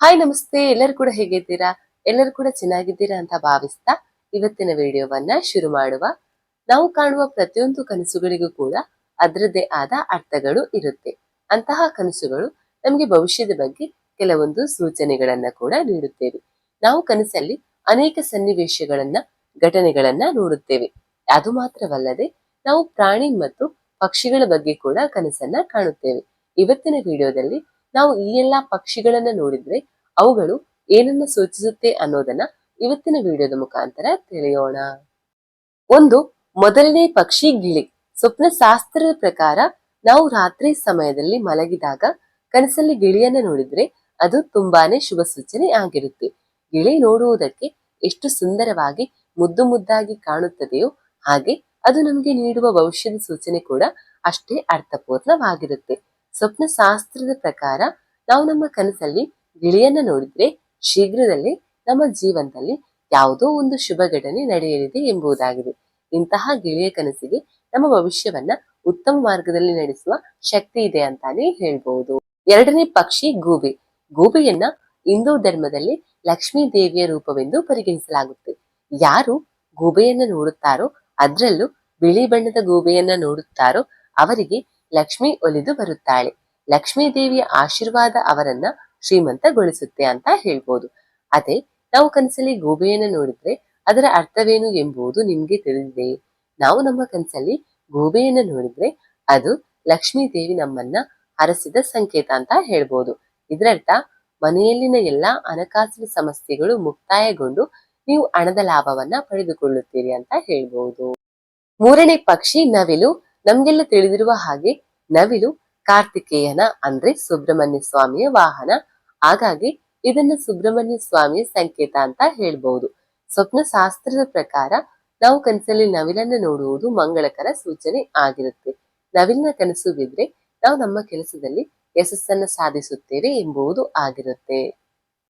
Hi ನಮಸ್ತೆ. ಎಲ್ಲರೂ ಕೂಡ ಹೇಗಿದ್ದೀರಾ? ಎಲ್ಲರೂ ಕೂಡ ಚೆನ್ನಾಗಿದ್ದೀರಾ ಅಂತ ಭಾವಿಸ್ತಾ ಇವತ್ತಿನ ವಿಡಿಯೋವನ್ನ ಶುರು ಮಾಡುವ. ನಾವು ಕಾಣುವ ಪ್ರತಿಯೊಂದು ಕನಸುಗಳಿಗೂ ಕೂಡ ಅದರದ್ದೇ ಆದ ಅರ್ಥಗಳು ಇರುತ್ತೆ. ಅಂತಹ ಕನಸುಗಳು ನಮಗೆ ಭವಿಷ್ಯದ ಬಗ್ಗೆ ಕೆಲವೊಂದು ಸೂಚನೆಗಳನ್ನ ಕೂಡ ನೀಡುತ್ತೇವೆ. ನಾವು ಕನಸಲ್ಲಿ ಅನೇಕ ಸನ್ನಿವೇಶಗಳನ್ನ, ಘಟನೆಗಳನ್ನ ನೋಡುತ್ತೇವೆ. ಅದು ಮಾತ್ರವಲ್ಲದೆ ನಾವು ಪ್ರಾಣಿ ಮತ್ತು ಪಕ್ಷಿಗಳ ಬಗ್ಗೆ ಕೂಡ ಕನಸನ್ನ ಕಾಣುತ್ತೇವೆ. ಇವತ್ತಿನ ವಿಡಿಯೋದಲ್ಲಿ ನಾವು ಈ ಎಲ್ಲಾ ಪಕ್ಷಿಗಳನ್ನ ನೋಡಿದ್ರೆ ಅವುಗಳು ಏನನ್ನ ಸೂಚಿಸುತ್ತೆ ಅನ್ನೋದನ್ನ ಇವತ್ತಿನ ವಿಡಿಯೋದ ಮುಖಾಂತರ ತಿಳಿಯೋಣ. ಒಂದು, ಮೊದಲನೇ ಪಕ್ಷಿ ಗಿಳಿ. ಸ್ವಪ್ನ ಶಾಸ್ತ್ರದ ಪ್ರಕಾರ ನಾವು ರಾತ್ರಿ ಸಮಯದಲ್ಲಿ ಮಲಗಿದಾಗ ಕನಸಲ್ಲಿ ಗಿಳಿಯನ್ನ ನೋಡಿದ್ರೆ ಅದು ತುಂಬಾನೇ ಶುಭ ಸೂಚನೆ ಆಗಿರುತ್ತೆ. ಗಿಳಿ ನೋಡುವುದಕ್ಕೆ ಎಷ್ಟು ಸುಂದರವಾಗಿ ಮುದ್ದು ಮುದ್ದಾಗಿ ಕಾಣುತ್ತದೆಯೋ ಹಾಗೆ ಅದು ನಮಗೆ ನೀಡುವ ಭವಿಷ್ಯದ ಸೂಚನೆ ಕೂಡ ಅಷ್ಟೇ ಅರ್ಥಪೂರ್ಣವಾಗಿರುತ್ತೆ. ಸ್ವಪ್ನ ಶಾಸ್ತ್ರದ ಪ್ರಕಾರ ನಾವು ನಮ್ಮ ಕನಸಲ್ಲಿ ಗಿಳಿಯನ್ನ ನೋಡಿದ್ರೆ ಶೀಘ್ರದಲ್ಲೇ ನಮ್ಮ ಜೀವನದಲ್ಲಿ ಯಾವುದೋ ಒಂದು ಶುಭ ಘಟನೆ ನಡೆಯಲಿದೆ ಎಂಬುದಾಗಿದೆ. ಇಂತಹ ಗಿಳಿಯ ಕನಸಿಗೆ ನಮ್ಮ ಭವಿಷ್ಯವನ್ನ ಉತ್ತಮ ಮಾರ್ಗದಲ್ಲಿ ನಡೆಸುವ ಶಕ್ತಿ ಇದೆ ಅಂತಾನೆ ಹೇಳ್ಬಹುದು ಎರಡನೇ ಪಕ್ಷಿ ಗೂಬೆ. ಗೂಬೆಯನ್ನ ಹಿಂದೂ ಧರ್ಮದಲ್ಲಿ ಲಕ್ಷ್ಮೀ ದೇವಿಯ ರೂಪವೆಂದು ಪರಿಗಣಿಸಲಾಗುತ್ತೆ. ಯಾರು ಗೂಬೆಯನ್ನ ನೋಡುತ್ತಾರೋ, ಅದರಲ್ಲೂ ಬಿಳಿ ಬಣ್ಣದ ಗೂಬೆಯನ್ನ ನೋಡುತ್ತಾರೋ, ಅವರಿಗೆ ಲಕ್ಷ್ಮಿ ಒಲಿದು ಬರುತ್ತಾಳೆ. ಲಕ್ಷ್ಮೀ ದೇವಿಯ ಆಶೀರ್ವಾದ ಅವರನ್ನ ಶ್ರೀಮಂತಗೊಳಿಸುತ್ತೆ ಅಂತ ಹೇಳ್ಬೋದು. ಅದೇ ನಾವು ಕನಸಲ್ಲಿ ಗೋಬೆಯನ್ನು ನೋಡಿದ್ರೆ ಅದರ ಅರ್ಥವೇನು ಎಂಬುದು ನಿಮ್ಗೆ ತಿಳಿದಿದೆ. ನಾವು ನಮ್ಮ ಕನಸಲ್ಲಿ ಗೋಬೆಯನ್ನು ನೋಡಿದ್ರೆ ಅದು ಲಕ್ಷ್ಮೀ ದೇವಿ ನಮ್ಮನ್ನ ಹರಸಿದ ಸಂಕೇತ ಅಂತ ಹೇಳ್ಬೋದು. ಇದರರ್ಥ, ಮನೆಯಲ್ಲಿನ ಎಲ್ಲಾ ಹಣಕಾಸಿನ ಸಮಸ್ಯೆಗಳು ಮುಕ್ತಾಯಗೊಂಡು ನೀವು ಹಣದ ಲಾಭವನ್ನ ಪಡೆದುಕೊಳ್ಳುತ್ತೀರಿ ಅಂತ ಹೇಳ್ಬಹುದು ಮೂರನೇ ಪಕ್ಷಿ ನವಿಲು. ನಮ್ಗೆಲ್ಲ ತಿಳಿದಿರುವ ಹಾಗೆ ನವಿಲು ಕಾರ್ತಿಕೇಯನ, ಅಂದ್ರೆ ಸುಬ್ರಹ್ಮಣ್ಯ ಸ್ವಾಮಿಯ ವಾಹನ. ಹಾಗಾಗಿ ಇದನ್ನ ಸುಬ್ರಹ್ಮಣ್ಯ ಸ್ವಾಮಿಯ ಸಂಕೇತ ಅಂತ ಹೇಳ್ಬಹುದು. ಸ್ವಪ್ನ ಶಾಸ್ತ್ರದ ಪ್ರಕಾರ ನಾವು ಕನಸಲ್ಲಿ ನವಿಲನ್ನ ನೋಡುವುದು ಮಂಗಳಕರ ಸೂಚನೆ ಆಗಿರುತ್ತೆ. ನವಿಲಿನ ಕನಸು ಬಿದ್ರೆ ನಾವು ನಮ್ಮ ಕೆಲಸದಲ್ಲಿ ಯಶಸ್ಸನ್ನ ಸಾಧಿಸುತ್ತೇವೆ ಎಂಬುದು ಆಗಿರುತ್ತೆ.